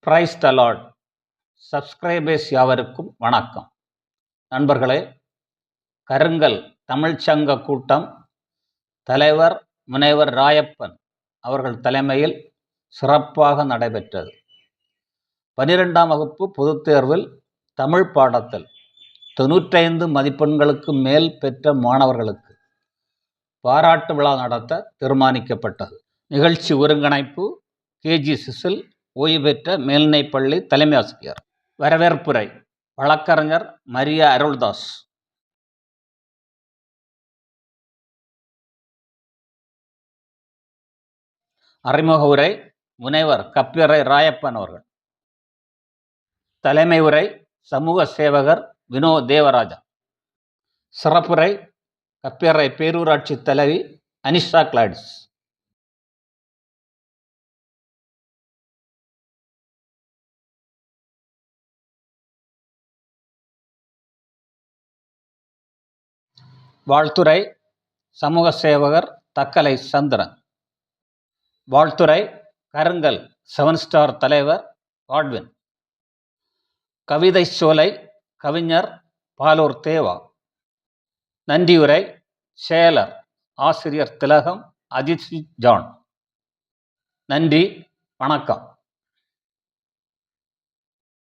Praise the subscribers யாவருக்கும் வணக்கம். நண்பர்களே கருங்கல் தமிழ்ச்சங்க கூட்டம் தலைவர் முனைவர் ராயப்பன் அவர்கள் தலைமையில் சிறப்பாக நடைபெற்றது. பனிரெண்டாம் வகுப்பு பொதுத் தேர்வில் தமிழ் பாடத்தில் தொண்ணூற்றைந்து மதிப்பெண்களுக்கு மேல் பெற்ற மாணவர்களுக்கு பாராட்டு விழா நடத்த தீர்மானிக்கப்பட்டது. நிகழ்ச்சி ஒருங்கிணைப்பு கேஜி சிசில் ஓய்வு பெற்ற மேல்நிலைப்பள்ளி தலைமை ஆசிரியர். வரவேற்புரை வழக்கறிஞர் மரியா அருள்தாஸ். அறிமுக உரை முனைவர் கப்பியரை ராயப்பன் அவர்கள். தலைமை உரை சமூக சேவகர் வினோ தேவராஜா. சிறப்புரை கப்பியரை பேரூராட்சி தலைவி அனிஷா கிளாடிஸ். வாழ்த்துரை சமூக சேவகர் தக்கலை சந்திரன். வாழ்த்துரை கருங்கல் செவன் ஸ்டார் தலைவர் காட்வின் கவிதை சோலை கவிஞர் பாலூர் தேவா. நன்றியுரை செயலர் ஆசிரியர் திலகம் அஜித் ஜான். நன்றி வணக்கம்.